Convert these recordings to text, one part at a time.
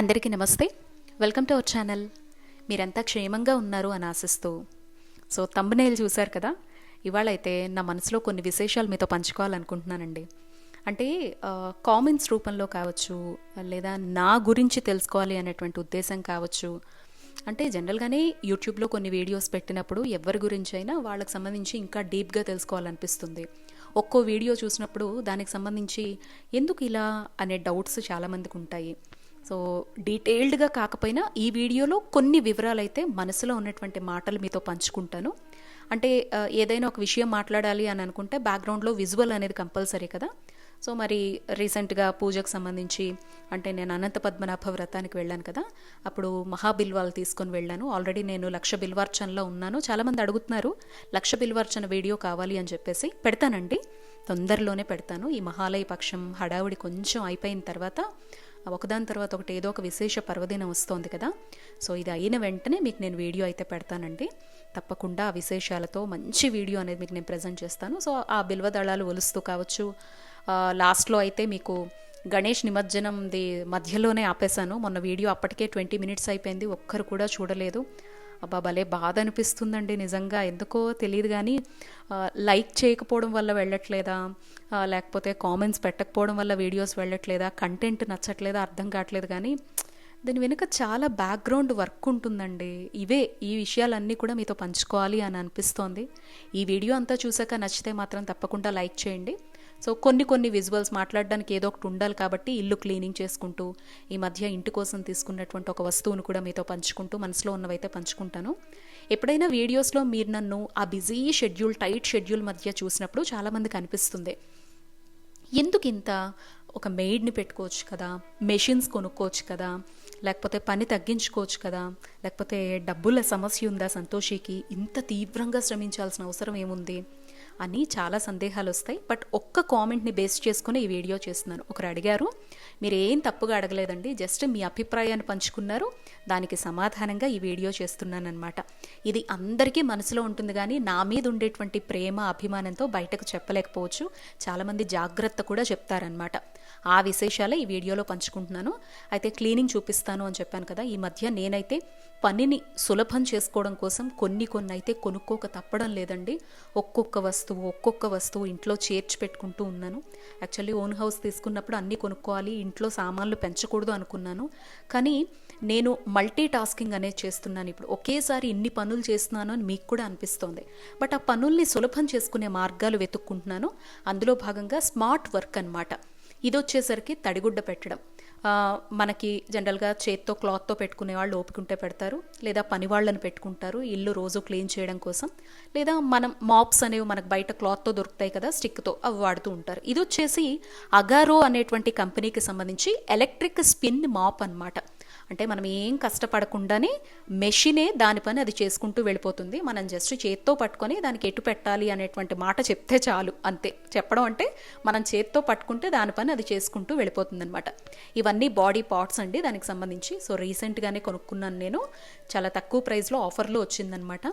అందరికీ నమస్తే. Welcome to our channel మీరంతా క్షేమంగా ఉన్నారు అని ఆశిస్తూ. సో తమ్మునేలు చూశారు కదా? ఇవాళ అయితే నా మనసులో కొన్ని విశేషాలు మీతో పంచుకోవాలనుకుంటున్నానండి. అంటే కామెంట్స్ రూపంలో కావచ్చు లేదా నా గురించి తెలుసుకోవాలి అనేటువంటి ఉద్దేశం కావచ్చు. అంటే జనరల్గానే యూట్యూబ్లో కొన్ని వీడియోస్ పెట్టినప్పుడు ఎవరి గురించి అయినా వాళ్ళకి సంబంధించి ఇంకా డీప్గా తెలుసుకోవాలనిపిస్తుంది. ఒక్కో వీడియో చూసినప్పుడు దానికి సంబంధించి ఎందుకు ఇలా అనే డౌట్స్ చాలామందికి ఉంటాయి. సో డీటెయిల్డ్గా కాకపోయినా ఈ వీడియోలో కొన్ని వివరాలు అయితే మనసులో ఉన్నటువంటి మాటలు మీతో పంచుకుంటాను. అంటే ఏదైనా ఒక విషయం మాట్లాడాలి అని అనుకుంటే బ్యాక్గ్రౌండ్లో విజువల్ అనేది కంపల్సరీ కదా. సో మరి రీసెంట్గా పూజకు సంబంధించి అంటే నేను అనంత పద్మనాభ వ్రతానికి వెళ్ళాను కదా. అప్పుడు మహాబిల్వాలు తీసుకొని వెళ్ళాను. ఆల్రెడీ నేను లక్ష బిల్వార్చనలో ఉన్నాను. చాలామంది అడుగుతున్నారు లక్ష బిల్వార్చన వీడియో కావాలి అని చెప్పేసి. పెడతానండి. తొందరలోనే పెడతాను. ఈ మహాలయ పక్షం హడావుడి కొంచెం అయిపోయిన తర్వాత ఒకదాని తర్వాత ఒకటి ఏదో ఒక విశేష పర్వదినం వస్తోంది కదా. సో ఇది అయిన వెంటనే మీకు నేను వీడియో అయితే పెడతానండి. తప్పకుండా ఆ విశేషాలతో మంచి వీడియో అనేది మీకు నేను ప్రజెంట్ చేస్తాను. సో ఆ బిల్వ దళాలు ఒలుస్తూ కావచ్చు లాస్ట్లో అయితే మీకు గణేష్ నిమజ్జనంది మధ్యలోనే ఆపేశాను. మొన్న వీడియో అప్పటికే ట్వంటీ మినిట్స్ అయిపోయింది ఒక్కరు కూడా చూడలేదు. అబ్బా భలే బాధ అనిపిస్తుందండి నిజంగా. ఎందుకో తెలియదు కానీ లైక్ చేయకపోవడం వల్ల వెళ్ళట్లేదా? లేకపోతే కామెంట్స్ పెట్టకపోవడం వల్ల వీడియోస్ వెళ్ళట్లేదా? కంటెంట్ నచ్చట్లేదా? అర్థం కావట్లేదు కానీ దీని వెనుక చాలా బ్యాక్గ్రౌండ్ వర్క్ ఉంటుందండి. ఇవే ఈ విషయాలన్నీ కూడా మీతో పంచుకోవాలి అని అనిపిస్తోంది. ఈ వీడియో అంతా చూసాక నచ్చితే మాత్రం తప్పకుండా లైక్ చేయండి. సో కొన్ని కొన్ని విజువల్స్ మాట్లాడడానికి ఏదో ఒకటి ఉండాలి కాబట్టి ఇల్లు క్లీనింగ్ చేసుకుంటూ ఈ మధ్య ఇంటి కోసం తీసుకున్నటువంటి ఒక వస్తువును కూడా మీతో పంచుకుంటూ మనసులో ఉన్నవైతే పంచుకుంటాను. ఎప్పుడైనా వీడియోస్లో మీరు నన్ను ఆ బిజీ షెడ్యూల్ టైట్ షెడ్యూల్ మధ్య చూసినప్పుడు చాలామందికి అనిపిస్తుంది. ఎందుకు ఇంత ఒక మెయిడ్ని పెట్టుకోవచ్చు కదా? మెషిన్స్ కొనుక్కోవచ్చు కదా? లేకపోతే పని తగ్గించుకోవచ్చు కదా? లేకపోతే డబ్బుల సమస్య ఉందా సంతోషికి? ఇంత తీవ్రంగా శ్రమించాల్సిన అవసరం ఏముంది? అని చాలా సందేహాలు వస్తాయి బట్ ఒక్క కామెంట్ని బేస్ చేసుకుని ఈ వీడియో చేస్తున్నాను ఒకరు అడిగారు మీరు ఏం తప్పుగా అడగలేదండి జస్ట్ మీ అభిప్రాయాన్ని పంచుకున్నారు. దానికి సమాధానంగా ఈ వీడియో చేస్తున్నానమాట ఇది అందరికీ మనసులో ఉంటుంది కానీ నా మీద ఉండేటువంటి ప్రేమ అభిమానంతో బయటకు చెప్పలేకపోవచ్చు. చాలామంది జాగ్రత్త కూడా చెప్తారనమాట ఆ విశేషాలే ఈ వీడియోలో పంచుకుంటున్నాను. అయితే క్లీనింగ్ చూపిస్తాను అని చెప్పాను కదా ఈ మధ్య నేనైతే పనిని సులభం చేసుకోవడం కోసం కొన్ని కొన్ని అయితే కొనుక్కోక తప్పడం లేదండి. ఒక్కొక్క వస్తువు ఒక్కొక్క వస్తువు ఇంట్లో చేర్చి పెట్టుకుంటూ ఉన్నాను. యాక్చువల్లీ ఓన్ హౌస్ తీసుకున్నప్పుడు అన్నీ కొనుక్కోవాలి ఇంట్లో సామాన్లు పెంచకూడదు అనుకున్నాను. కానీ నేను మల్టీ టాస్కింగ్ అనేది చేస్తున్నాను ఇప్పుడు. ఒకేసారి ఇన్ని పనులు చేస్తున్నాను అని మీకు కూడా అనిపిస్తోంది. బట్ ఆ పనుల్ని సులభం చేసుకునే మార్గాలు వెతుక్కుంటున్నాను. అందులో భాగంగా స్మార్ట్ వర్క్ అన్నమాట. ఇది వచ్చేసరికి తడిగుడ్డ పెట్టడం. మనకి జనరల్గా చేత్తో క్లాత్తో పెట్టుకునే వాళ్ళు ఓపికంటే పెడతారు. లేదా పని వాళ్ళని పెట్టుకుంటారు. ఇల్లు రోజు క్లీన్ చేయడం కోసం. లేదా మనం మాప్స్ అనేవి మనకు బయట క్లాత్తో దొరుకుతాయి కదా స్టిక్తో అవి వాడుతూ ఉంటారు. ఇది వచ్చేసి అగారో అనేటువంటి కంపెనీకి సంబంధించి ఎలక్ట్రిక్ స్పిన్ మాప్ అన్నమాట. అంటే మనం ఏం కష్టపడకుండానే మెషినే దాని పని అది చేసుకుంటూ వెళ్ళిపోతుంది. మనం జస్ట్ చేత్తో పట్టుకొని దానికి ఎటు పెట్టాలి అనేటువంటి మాట చెప్తే చాలు అంతే. చెప్పడం అంటే మనం చేత్తో పట్టుకుంటే దాని పని అది చేసుకుంటూ వెళ్ళిపోతుంది అనమాట ఇవన్నీ బాడీ పార్ట్స్ అండి దానికి సంబంధించి. సో రీసెంట్గానే కొనుక్కున్నాను నేను. చాలా తక్కువ ప్రైస్లో ఆఫర్లో వచ్చిందనమాట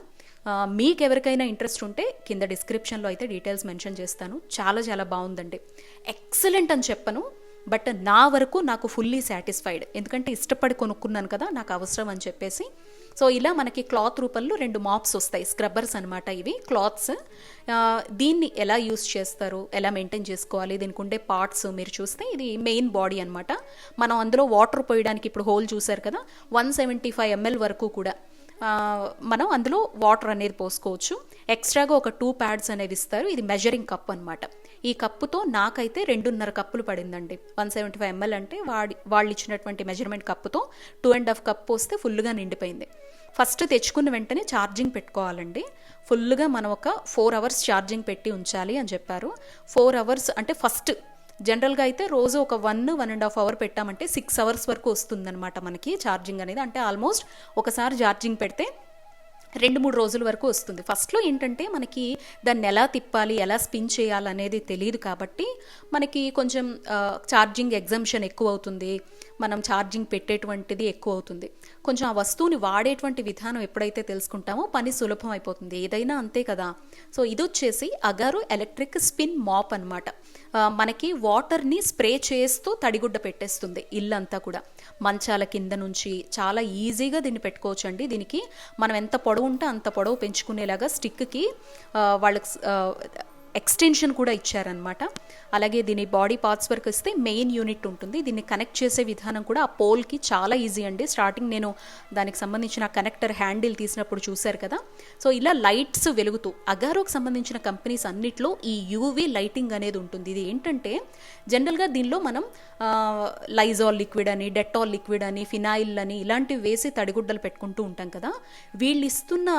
మీకు ఎవరికైనా ఇంట్రెస్ట్ ఉంటే కింద డిస్క్రిప్షన్లో అయితే డీటెయిల్స్ మెన్షన్ చేస్తాను. చాలా చాలా బాగుందండి. ఎక్సలెంట్ అని చెప్పను. బట్ నా వరకు నాకు ఫుల్లీ సాటిస్ఫైడ్ ఎందుకంటే ఇష్టపడి కొనుక్కున్నాను కదా నాకు అవసరం అని చెప్పేసి. సో ఇలా మనకి క్లాత్ రూపంలో రెండు మాప్స్ వస్తాయి స్క్రబ్బర్స్ అనమాట ఇవి. క్లాత్స్ దీన్ని ఎలా యూస్ చేస్తారు ఎలా మెయింటైన్ చేసుకోవాలి దీనికి ఉండే పార్ట్స్ మీరు చూస్తే ఇది మెయిన్ బాడీ అనమాట మనం అందులో వాటర్ పోయడానికి ఇప్పుడు హోల్ చూసారు కదా వన్ సెవెంటీ ఫైవ్ ఎంఎల్ వరకు కూడా మనం అందులో వాటర్ అనేది పోసుకోవచ్చు. ఎక్స్ట్రాగా ఒక టూ ప్యాడ్స్ అనేవి ఇస్తారు. ఇది మెజరింగ్ కప్ అనమాట ఈ కప్పుతో నాకైతే రెండున్నర కప్పులు పడిందండి. వన్ సెవెంటీ ఫైవ్ ఎంఎల్ అంటే వాడి వాళ్ళు ఇచ్చినటువంటి మెజర్మెంట్ కప్పుతో టూ అండ్ హాఫ్ కప్ పోస్తే ఫుల్గా నిండిపోయింది. ఫస్ట్ తెచ్చుకున్న వెంటనే ఛార్జింగ్ పెట్టుకోవాలండి. ఫుల్గా మనం ఒక ఫోర్ అవర్స్ ఛార్జింగ్ పెట్టి ఉంచాలి అని చెప్పారు. ఫోర్ అవర్స్ అంటే ఫస్ట్ జనరల్గా అయితే రోజు ఒక one one and half hour పెట్టామంటే సిక్స్ అవర్స్ వరకు వస్తుందన్నమాట మనకి ఛార్జింగ్ అనేది. అంటే ఆల్మోస్ట్ ఒకసారి ఛార్జింగ్ పెడితే రెండు మూడు రోజుల వరకు వస్తుంది. ఫస్ట్లో ఏంటంటే మనకి దాన్ని ఎలా తిప్పాలి ఎలా స్పిన్ చేయాలి అనేది తెలియదు కాబట్టి మనకి కొంచెం ఛార్జింగ్ ఎగ్జంప్షన్ ఎక్కువ అవుతుంది. మనం ఛార్జింగ్ పెట్టేటువంటిది ఎక్కువ అవుతుంది. కొంచెం ఆ వస్తువుని వాడేటువంటి విధానం ఎప్పుడైతే తెలుసుకుంటామో పని సులభం అయిపోతుంది. ఏదైనా అంతే కదా. సో ఇది వచ్చేసి అగారు ఎలక్ట్రిక్ స్పిన్ మాప్ అనమాట మనకి వాటర్ని స్ప్రే చేస్తూ తడిగుడ్డ పెట్టేస్తుంది ఇల్లంతా కూడా. మంచాల కింద నుంచి చాలా ఈజీగా దీన్ని పెట్టుకోవచ్చు అండి దీనికి మనం ఎంత పొడవు ఉంటే అంత పొడవు పెంచుకునేలాగా స్టిక్కి వాళ్ళకి ఎక్స్టెన్షన్ కూడా ఇచ్చారనమాట అలాగే దీని బాడీ పార్ట్స్ వరకు వస్తే మెయిన్ యూనిట్ ఉంటుంది. దీన్ని కనెక్ట్ చేసే విధానం కూడా ఆ పోల్కి చాలా ఈజీ అండి. స్టార్టింగ్ నేను దానికి సంబంధించిన కనెక్టర్ హ్యాండిల్ తీసినప్పుడు చూశారు కదా. సో ఇలా లైట్స్ వెలుగుతూ అగారోకి సంబంధించిన కంపెనీస్ అన్నిట్లో ఈ యూవీ లైటింగ్ అనేది ఉంటుంది. ఇది ఏంటంటే జనరల్గా దీనిలో మనం లైజాల్ లిక్విడ్ అని డెటాల్ లిక్విడ్ అని ఫినాయిల్ అని ఇలాంటివి వేసి తడిగుడ్డలు పెట్టుకుంటూ ఉంటాం కదా. వీళ్ళు ఇస్తున్న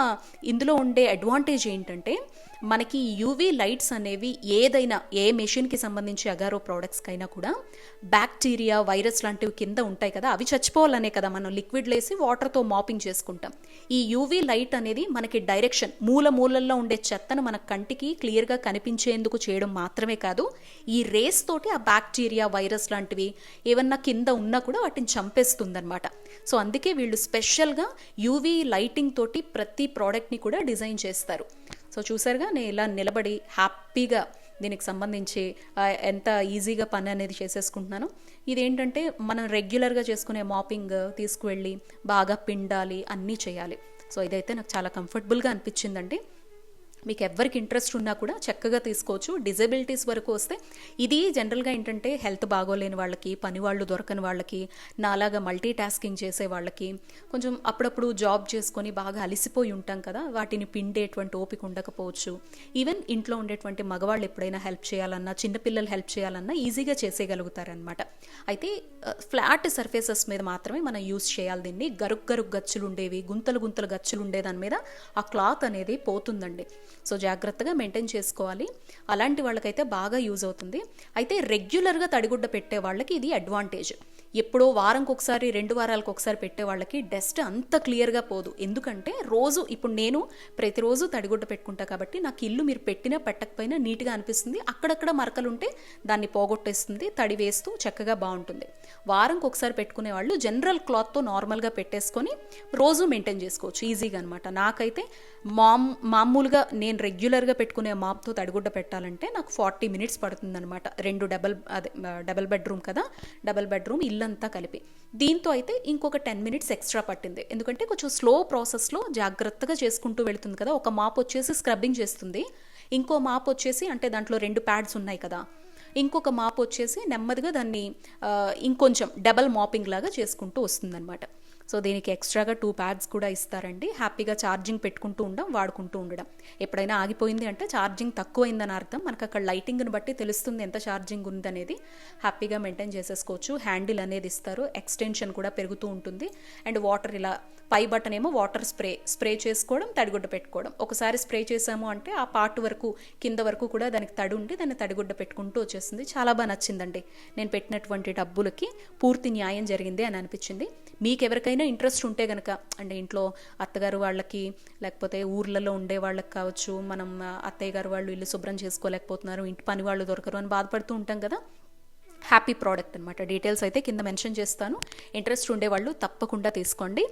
ఇందులో ఉండే అడ్వాంటేజ్ ఏంటంటే మనకి యూవీ లైట్స్ అనేవి ఏదైనా ఏ మెషిన్కి సంబంధించి అగారో ప్రోడక్ట్స్కైనా కూడా బ్యాక్టీరియా వైరస్ లాంటివి కింద ఉంటాయి కదా అవి చచ్చిపోవాలనే కదా మనం లిక్విడ్ వేసి వాటర్తో మాపింగ్ చేసుకుంటాం. ఈ యూవీ లైట్ అనేది మనకి డైరెక్షన్ మూల మూలల్లో ఉండే చెత్తను మన కంటికి క్లియర్గా కనిపించేందుకు చేయడం మాత్రమే కాదు ఈ రేస్ తోటి ఆ బ్యాక్టీరియా వైరస్ లాంటివి ఏమన్నా కింద ఉన్నా కూడా వాటిని చంపేస్తుందన్నమాట. సో అందుకే వీళ్ళు స్పెషల్గా యూవీ లైటింగ్ తోటి ప్రతి ప్రోడక్ట్ని కూడా డిజైన్ చేస్తారు. సో చూసారుగా నేను ఇలా నిలబడి హ్యాపీగా దీనికి సంబంధించి ఎంత ఈజీగా పని అనేది చేసేసుకుంటున్నాను. ఇదేంటంటే మనం రెగ్యులర్గా చేసుకునే మాపింగ్ తీసుకువెళ్ళి బాగా పిండాలి అన్నీ చేయాలి. సో ఇదైతే నాకు చాలా కంఫర్టబుల్గా అనిపించిందండి. మీకు ఎవరికి ఇంట్రెస్ట్ ఉన్నా కూడా చక్కగా తీసుకోవచ్చు. డిజబిలిటీస్ వరకు వస్తే ఇది జనరల్గా ఏంటంటే హెల్త్ బాగోలేని వాళ్ళకి పని వాళ్ళు దొరకని వాళ్ళకి నాలాగా మల్టీ టాస్కింగ్ చేసే వాళ్ళకి కొంచెం అప్పుడప్పుడు జాబ్ చేసుకొని బాగా అలసిపోయి ఉంటాం కదా వాటిని పిండేటువంటి ఓపిక ఉండకపోవచ్చు. ఈవెన్ ఇంట్లో ఉండేటువంటి మగవాళ్ళు ఎప్పుడైనా హెల్ప్ చేయాలన్నా చిన్నపిల్లలు హెల్ప్ చేయాలన్నా ఈజీగా చేసేయగలుగుతారనమాట అయితే ఫ్లాట్ సర్ఫేసెస్ మీద మాత్రమే మనం యూస్ చేయాలి దీన్ని. గరుగ్ గరుగ్ గచ్చులు ఉండేవి గుంతలు గుంతలు గచ్చులు ఉండే దాని మీద ఆ క్లాత్ అనేది పోతుందండి. సో జాగ్రత్తగా మెయింటైన్ చేసుకోవాలి. అలాంటి వాళ్ళకైతే బాగా యూజ్ అవుతుంది. అయితే రెగ్యులర్గా తడిగుడ్డ పెట్టే వాళ్ళకి ఇది అడ్వాంటేజ్ ఎప్పుడో వారంకి ఒకసారి రెండు వారాలకు ఒకసారి పెట్టే వాళ్ళకి డస్ట్ అంత క్లియర్గా పోదు. ఎందుకంటే రోజు ఇప్పుడు నేను ప్రతిరోజు తడిగుడ్డ పెట్టుకుంటా కాబట్టి నాకు ఇల్లు మీరు పెట్టినా పెట్టకపోయినా నీట్గా అనిపిస్తుంది. అక్కడక్కడ మరకలు ఉంటే దాన్ని పోగొట్టేస్తుంది తడి వేస్తూ చక్కగా బాగుంటుంది. వారంకి ఒకసారి పెట్టుకునే వాళ్ళు జనరల్ క్లాత్తో నార్మల్గా పెట్టేసుకొని రోజు మెయింటైన్ చేసుకోవచ్చు. ఈజీగా అనమాట నాకైతే మామ్ మామూలుగా నేను రెగ్యులర్గా పెట్టుకునే మాప్తో తడిగుడ్డ పెట్టాలంటే నాకు ఫార్టీ మినిట్స్ పడుతుందన్నమాట. రెండు డబల్ అదే డబల్ బెడ్రూమ్ కదా. డబల్ బెడ్రూమ్ ఇల్లు ఇల్లంతా కలిపి. దీంతో అయితే ఇంకొక టెన్ మినిట్స్ ఎక్స్ట్రా పట్టింది. ఎందుకంటే కొంచెం స్లో ప్రాసెస్లో జాగ్రత్తగా చేసుకుంటూ వెళుతుంది కదా. ఒక మాప్ వచ్చేసి స్క్రబ్బింగ్ చేస్తుంది. ఇంకో మాప్ వచ్చేసి అంటే దాంట్లో రెండు ప్యాడ్స్ ఉన్నాయి కదా. ఇంకొక మాప్ వచ్చేసి నెమ్మదిగా దాన్ని ఇంకొంచెం డబల్ మాపింగ్ లాగా చేసుకుంటూ వస్తుందన్నమాట. సో దీనికి ఎక్స్ట్రాగా టూ ప్యాడ్స్ కూడా ఇస్తారండి. హ్యాపీగా ఛార్జింగ్ పెట్టుకుంటూ ఉండడం వాడుకుంటూ ఉండడం. ఎప్పుడైనా ఆగిపోయింది అంటే ఛార్జింగ్ తక్కువైందని అర్థం. మనకు అక్కడ లైటింగ్ని బట్టి తెలుస్తుంది ఎంత ఛార్జింగ్ ఉందనేది. హ్యాపీగా మెయింటైన్ చేసేసుకోవచ్చు. హ్యాండిల్ అనేది ఇస్తారు. ఎక్స్టెన్షన్ కూడా పెరుగుతూ ఉంటుంది. అండ్ వాటర్ ఇలా పై బటన్ ఏమో వాటర్ స్ప్రే స్ప్రే చేసుకోవడం తడిగుడ్డ పెట్టుకోవడం. ఒకసారి స్ప్రే చేసాము అంటే ఆ పార్ట్ వరకు కింద వరకు కూడా దానికి తడి ఉండి దాన్ని తడిగుడ్డ పెట్టుకుంటూ వచ్చేసింది. చాలా బాగా నచ్చిందండి. నేను పెట్టినటువంటి డబ్బులకి పూర్తి న్యాయం జరిగింది అని అనిపించింది. మీకు ఏదైనా ఇంట్రెస్ట్ ఉంటే కనుక అంటే ఇంట్లో అత్తగారు వాళ్ళకి లేకపోతే ఊర్లలో ఉండే వాళ్ళకి కావచ్చు మనం అత్తయ్య గారు వాళ్ళు ఇల్లు శుభ్రం చేసుకోలేకపోతున్నారు ఇంటి పని వాళ్ళు దొరకరు అని బాధపడుతూ ఉంటాం కదా. హ్యాపీ ప్రోడక్ట్ అనమాట డీటెయిల్స్ అయితే కింద మెన్షన్ చేస్తాను. ఇంట్రెస్ట్ ఉండేవాళ్ళు తప్పకుండా తీసుకోండి.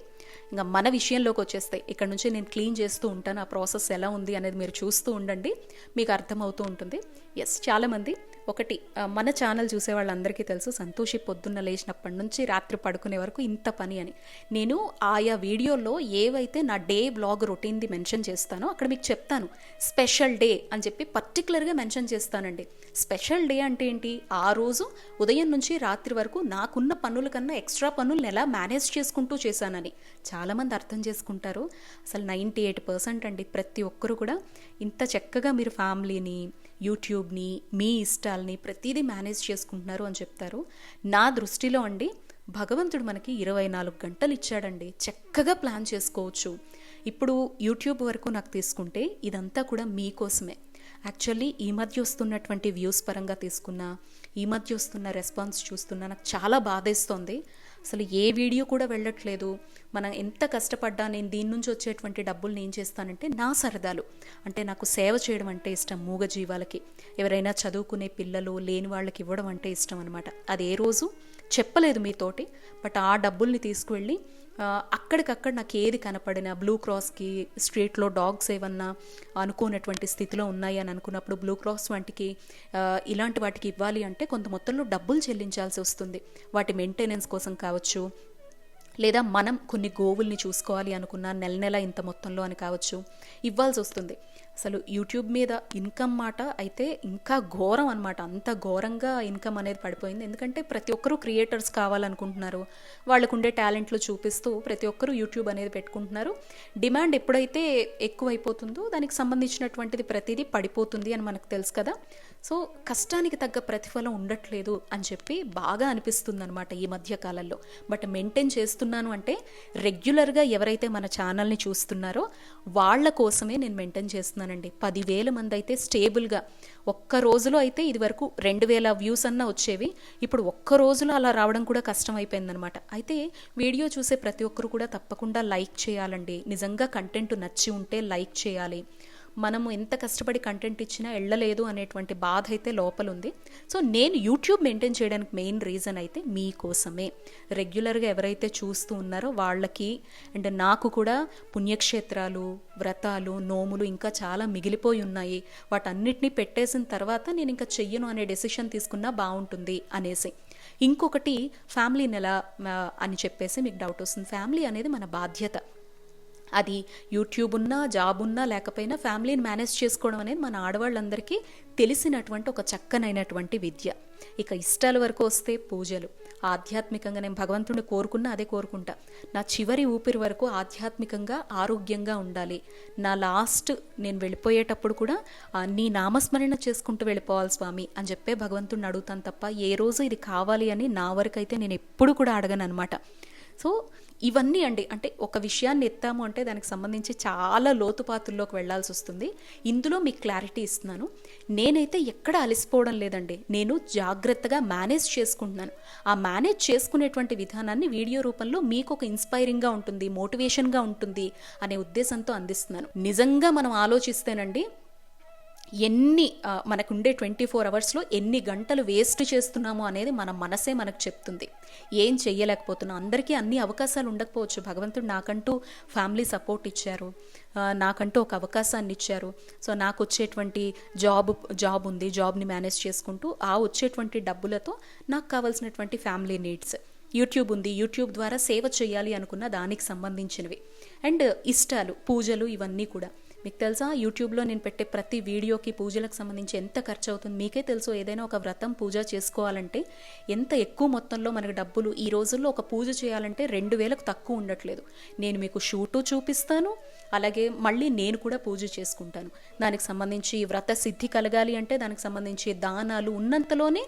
ఇంకా మన విషయంలోకి వచ్చేస్తే ఇక్కడ నుంచి నేను క్లీన్ చేస్తూ ఉంటాను ఆ ప్రాసెస్ ఎలా ఉంది అనేది మీరు చూస్తూ ఉండండి మీకు అర్థమవుతూ ఉంటుంది. ఎస్ చాలామంది ఒకటి మన ఛానల్ చూసే వాళ్ళందరికీ తెలుసు సంతోషి పొద్దున్న లేచినప్పటి నుంచి రాత్రి పడుకునే వరకు ఇంత పని అని. నేను ఆయా వీడియోలో ఏవైతే నా డే బ్లాగ్ రొటీన్ది మెన్షన్ చేస్తానో అక్కడ మీకు చెప్తాను. స్పెషల్ డే అని చెప్పి పర్టికులర్గా మెన్షన్ చేస్తానండి. స్పెషల్ డే అంటే ఏంటి? ఆ రోజు ఉదయం నుంచి రాత్రి వరకు నాకున్న పనుల కన్నా ఎక్స్ట్రా పనులను ఎలా మేనేజ్ చేసుకుంటూ చేశానని. చాలామంది అర్థం చేసుకుంటారు. అసలు నైంటీ ఎయిట్ పర్సెంట్ అండి ప్రతి ఒక్కరు కూడా ఇంత చక్కగా మీరు ఫ్యామిలీని యూట్యూబ్ని మీ ఇష్టాలని ప్రతిదీ మేనేజ్ చేసుకుంటున్నారు అని చెప్తారు. నా దృష్టిలో అండి భగవంతుడు మనకి ఇరవై నాలుగు గంటలు ఇచ్చాడండి. చక్కగా ప్లాన్ చేసుకోవచ్చు. ఇప్పుడు యూట్యూబ్ వరకు నాకు తీసుకుంటే ఇదంతా కూడా మీకోసమే. యాక్చువల్లీ ఈ మధ్య వస్తున్నటువంటి వ్యూస్ పరంగా తీసుకున్నా ఈ మధ్య వస్తున్న రెస్పాన్స్ చూస్తున్నా నాకు చాలా బాధేస్తోంది. అసలు ఏ వీడియో కూడా వెళ్ళట్లేదు. మనం ఎంత కష్టపడ్డా నేను దీని నుంచి వచ్చేటువంటి డబ్బులు నేను చేస్తానంటే నా సరదాలు. అంటే నాకు సేవ చేయడం అంటే ఇష్టం మూగ జీవాలకి ఎవరైనా చదువుకునే పిల్లలు లేని వాళ్ళకి ఇవ్వడం అంటే ఇష్టం అనమాట అది ఏ రోజు చెప్పలేదు మీతోటి. బట్ ఆ డబ్బుల్ని తీసుకువెళ్ళి అక్కడికక్కడ నాకు ఏది కనపడినా బ్లూ క్రాస్కి స్ట్రీట్లో డాగ్స్ ఏమన్నా అనుకోనటువంటి స్థితిలో ఉన్నాయి అని అనుకున్నప్పుడు బ్లూ క్రాస్ వంటికి ఇలాంటి వాటికి ఇవ్వాలి అంటే కొంత మొత్తంలో డబ్బులు చెల్లించాల్సి వస్తుంది. వాటి మెయింటెనెన్స్ కోసం కావచ్చు లేదా మనం కొన్ని గోవుల్ని చూసుకోవాలి అనుకున్న నెల నెల ఇంత మొత్తంలో అని కావచ్చు ఇవ్వాల్సి వస్తుంది. అసలు యూట్యూబ్ మీద ఇన్కమ్ మాట అయితే ఇంకా ఘోరం అనమాట అంత ఘోరంగా ఇన్కమ్ అనేది పడిపోయింది. ఎందుకంటే ప్రతి ఒక్కరూ క్రియేటర్స్ కావాలనుకుంటున్నారు. వాళ్ళకు ఉండే టాలెంట్లు చూపిస్తూ ప్రతి ఒక్కరూ యూట్యూబ్ అనేది పెట్టుకుంటున్నారు. డిమాండ్ ఎప్పుడైతే ఎక్కువైపోతుందో దానికి సంబంధించినటువంటిది ప్రతిదీ పడిపోతుంది అని మనకు తెలుసు కదా. సో కష్టానికి తగ్గ ప్రతిఫలం ఉండట్లేదు అని చెప్పి బాగా అనిపిస్తుంది అనమాట ఈ మధ్య కాలంలో బట్ మెయింటైన్ చేస్తున్నాను అంటే రెగ్యులర్గా ఎవరైతే మన ఛానల్ని చూస్తున్నారో వాళ్ళ కోసమే నేను మెయింటైన్ చేస్తున్నానండి. పదివేల మంది అయితే స్టేబుల్గా ఒక్క రోజులో అయితే ఇది వరకు రెండు వేల వ్యూస్ అన్న వచ్చేవి. ఇప్పుడు ఒక్క రోజులో అలా రావడం కూడా కష్టం అయిపోయిందనమాట అయితే వీడియో చూసే ప్రతి ఒక్కరు కూడా తప్పకుండా లైక్ చేయాలండి. నిజంగా కంటెంట్ నచ్చి ఉంటే లైక్ చేయాలి. మనము ఎంత కష్టపడి కంటెంట్ ఇచ్చినా వెళ్ళలేదు అనేటువంటి బాధ అయితే లోపల ఉంది సో నేను యూట్యూబ్ మెయింటైన్ చేయడానికి మెయిన్ రీజన్ అయితే మీకోసమే. రెగ్యులర్గా ఎవరైతే చూస్తూ ఉన్నారో వాళ్ళకి అండ్ నాకు కూడా పుణ్యక్షేత్రాలు వ్రతాలు నోములు ఇంకా చాలా మిగిలిపోయి ఉన్నాయి. వాటన్నిటిని పెట్టేసిన తర్వాత నేను ఇంకా చెయ్యను అనే డెసిషన్ తీసుకున్నా బాగుంటుంది అనేసి. ఇంకొకటి ఫ్యామిలీ నెల అని చెప్పేసి మీకు డౌట్ వస్తుంది. ఫ్యామిలీ అనేది మన బాధ్యత. అది యూట్యూబ్ ఉన్నా జాబ్ ఉన్నా లేకపోయినా ఫ్యామిలీని మేనేజ్ చేసుకోవడం అనేది మన ఆడవాళ్ళందరికీ తెలిసినటువంటి ఒక చక్కనైనటువంటి విద్య. ఇక ఇష్టాల వరకు వస్తే పూజలు. ఆధ్యాత్మికంగా నేను భగవంతుడిని కోరుకున్నా అదే కోరుకుంటా. నా చివరి ఊపిరి వరకు ఆధ్యాత్మికంగా ఆరోగ్యంగా ఉండాలి. నా లాస్ట్ నేను వెళ్ళిపోయేటప్పుడు కూడా నీ నామస్మరణ చేసుకుంటూ వెళ్ళిపోవాలి స్వామి అని చెప్పే భగవంతుడిని అడుగుతాను తప్ప ఏ రోజు ఇది కావాలి అని నా వరకు అయితే నేను ఎప్పుడు కూడా అడగను అనమాట సో ఇవన్నీ అండి అంటే ఒక విషయాన్ని ఎత్తాము అంటే దానికి సంబంధించి చాలా లోతుపాతుల్లోకి వెళ్ళాల్సి వస్తుంది. ఇందులో మీకు క్లారిటీ ఇస్తున్నాను. నేనైతే ఎక్కడ అలసిపోవడం లేదండి. నేను జాగ్రత్తగా మేనేజ్ చేసుకుంటున్నాను. ఆ మేనేజ్ చేసుకునేటువంటి విధానాన్ని వీడియో రూపంలో మీకు ఒక ఇన్స్పైరింగ్గా ఉంటుంది మోటివేషన్గా ఉంటుంది అనే ఉద్దేశంతో అందిస్తున్నాను. నిజంగా మనం ఆలోచిస్తేనండి ఎన్ని మనకుండే ట్వంటీ ఫోర్ అవర్స్లో ఎన్ని గంటలు వేస్ట్ చేస్తున్నాము అనేది మన మనసే మనకు చెప్తుంది. ఏం చెయ్యలేకపోతున్నాం. అందరికీ అన్ని అవకాశాలు ఉండకపోవచ్చు. భగవంతుడు నాకంటూ ఫ్యామిలీ సపోర్ట్ ఇచ్చారు. నాకంటూ ఒక అవకాశాన్ని ఇచ్చారు. సో నాకు వచ్చేటువంటి జాబ్ జాబ్ ఉంది. జాబ్ని మేనేజ్ చేసుకుంటూ ఆ వచ్చేటువంటి డబ్బులతో నాకు కావాల్సినటువంటి ఫ్యామిలీ నీడ్స్. యూట్యూబ్ ఉంది. యూట్యూబ్ ద్వారా సేవ చేయాలి అనుకున్న దానికి సంబంధించినవి. అండ్ ఇష్టాలు పూజలు ఇవన్నీ కూడా. మీకు తెలుసా? యూట్యూబ్లో నేను పెట్టే ప్రతి వీడియోకి పూజలకు సంబంధించి ఎంత ఖర్చు అవుతుంది మీకే తెలుసు ఏదైనా ఒక వ్రతం పూజ చేసుకోవాలంటే ఎంత ఎక్కువ మొత్తంలో మనకు డబ్బులు? ఈ రోజుల్లో ఒక పూజ చేయాలంటే రెండు వేలకు తక్కువ ఉండట్లేదు. నేను మీకు షూటు చూపిస్తాను అలాగే మళ్ళీ నేను కూడా పూజ చేసుకుంటాను. దానికి సంబంధించి వ్రత సిద్ధి కలగాలి అంటే దానికి సంబంధించి దానాలు ఉన్నంతలోనే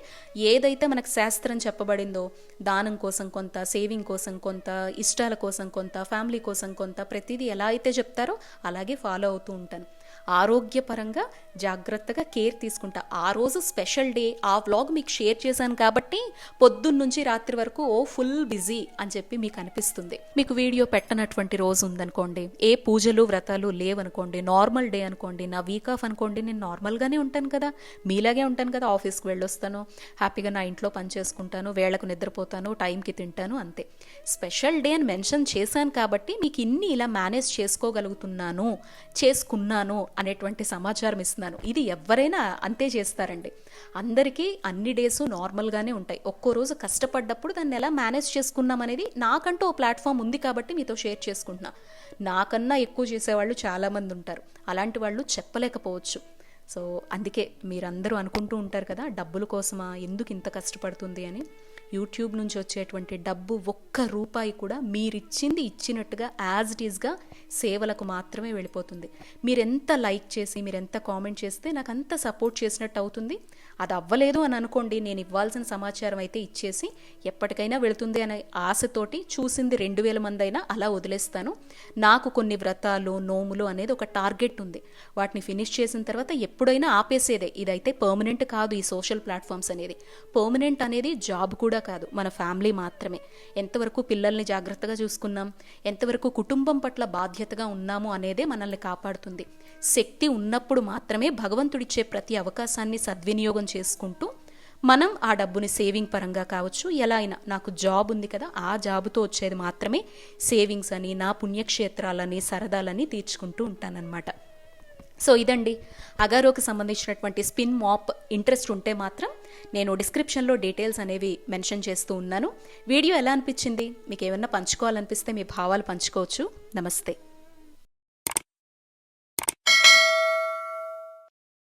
ఏదైతే మనకు శాస్త్రం చెప్పబడిందో దానం కోసం కొంత సేవింగ్ కోసం కొంత ఇష్టాల కోసం కొంత ఫ్యామిలీ కోసం కొంత ప్రతిదీ ఎలా అయితే చెప్తారో అలాగే ఫాలో అవుతూ ఉంటాను. ఆరోగ్యపరంగా జాగ్రత్తగా కేర్ తీసుకుంటా. ఆ రోజు స్పెషల్ డే. ఆ వ్లాగ్ మీకు షేర్ చేశాను కాబట్టి పొద్దున్న నుంచి రాత్రి వరకు ఓ ఫుల్ బిజీ అని చెప్పి మీకు అనిపిస్తుంది. మీకు వీడియో పెట్టనటువంటి రోజు ఉందనుకోండి ఏ పూజలు వ్రతాలు లేవనుకోండి నార్మల్ డే అనుకోండి నా వీక్ ఆఫ్ అనుకోండి నేను నార్మల్గానే ఉంటాను కదా. మీలాగే ఉంటాను కదా ఆఫీస్కి వెళ్ళొస్తాను హ్యాపీగా నా ఇంట్లో పని చేసుకుంటాను వేళకు నిద్రపోతాను టైంకి తింటాను అంతే. స్పెషల్ డే అని మెన్షన్ చేశాను కాబట్టి మీకు ఇన్ని ఇలా మేనేజ్ చేసుకోగలుగుతున్నాను చేసుకున్నాను అనేటువంటి సమాచారం ఇస్తున్నాను. ఇది ఎవరైనా అంతే చేస్తారండి. అందరికీ అన్ని డేస్ నార్మల్గానే ఉంటాయి. ఒక్కో రోజు కష్టపడ్డప్పుడు దాన్ని ఎలా మేనేజ్ చేసుకున్నాం అనేది నాకంటూ ఓ ప్లాట్ఫామ్ ఉంది కాబట్టి మీతో షేర్ చేసుకుంటున్నా. నాకన్నా ఎక్కువ చేసేవాళ్ళు చాలామంది ఉంటారు. అలాంటి వాళ్ళు చెప్పలేకపోవచ్చు. సో అందుకే మీరందరూ అనుకుంటూ ఉంటారు కదా డబ్బుల కోసమా ఎందుకు ఇంత కష్టపడుతుంది అని. యూట్యూబ్ నుంచి వచ్చేటువంటి డబ్బు ఒక్క రూపాయి కూడా మీరిచ్చింది ఇచ్చినట్టుగా యాజ్ ఇట్ ఈస్గా సేవలకు మాత్రమే వెళ్ళిపోతుంది. మీరెంత లైక్ చేసి మీరు ఎంత కామెంట్ చేస్తే నాకు అంత సపోర్ట్ చేసినట్టు అవుతుంది. అది అవ్వలేదు అని అనుకోండి నేను ఇవ్వాల్సిన సమాచారం అయితే ఇచ్చేసి ఎప్పటికైనా వెళుతుంది అనే ఆశతోటి చూసింది రెండు వేల మంది అయినా అలా వదిలేస్తాను. నాకు కొన్ని వ్రతాలు నోములు అనేది ఒక టార్గెట్ ఉంది. వాటిని ఫినిష్ చేసిన తర్వాత ఎప్పుడైనా ఆపేసేదే. ఇదైతే పర్మనెంట్ కాదు ఈ సోషల్ ప్లాట్ఫామ్స్ అనేది. పర్మనెంట్ అనేది జాబ్ కూడా కాదు మన ఫ్యామిలీ మాత్రమే. ఎంతవరకు పిల్లల్ని జాగ్రత్తగా చూసుకున్నాం ఎంతవరకు కుటుంబం పట్ల బాధ్యతగా ఉన్నాము అనేదే మనల్ని కాపాడుతుంది. శక్తి ఉన్నప్పుడు మాత్రమే భగవంతుడిచ్చే ప్రతి అవకాశాన్ని సద్వినియోగం చేసుకుంటూ మనం ఆ డబ్బుని సేవింగ్ పరంగా కావచ్చు ఎలా అయినా నాకు జాబ్ ఉంది కదా ఆ జాబ్తో వచ్చేది మాత్రమే సేవింగ్స్ అని నా పుణ్యక్షేత్రాలని సరదాలని తీర్చుకుంటూ ఉంటానన్నమాట. సో ఇదండి. అగారోకి సంబంధించినటువంటి స్పిన్ మాప్ ఇంట్రెస్ట్ ఉంటే మాత్రం నేను డిస్క్రిప్షన్లో డీటెయిల్స్ అనేవి మెన్షన్ చేస్తూ ఉన్నాను. వీడియో ఎలా అనిపించింది? మీకు ఏమన్నా పంచుకోవాలనిపిస్తే మీ భావాలు పంచుకోవచ్చు. నమస్తే.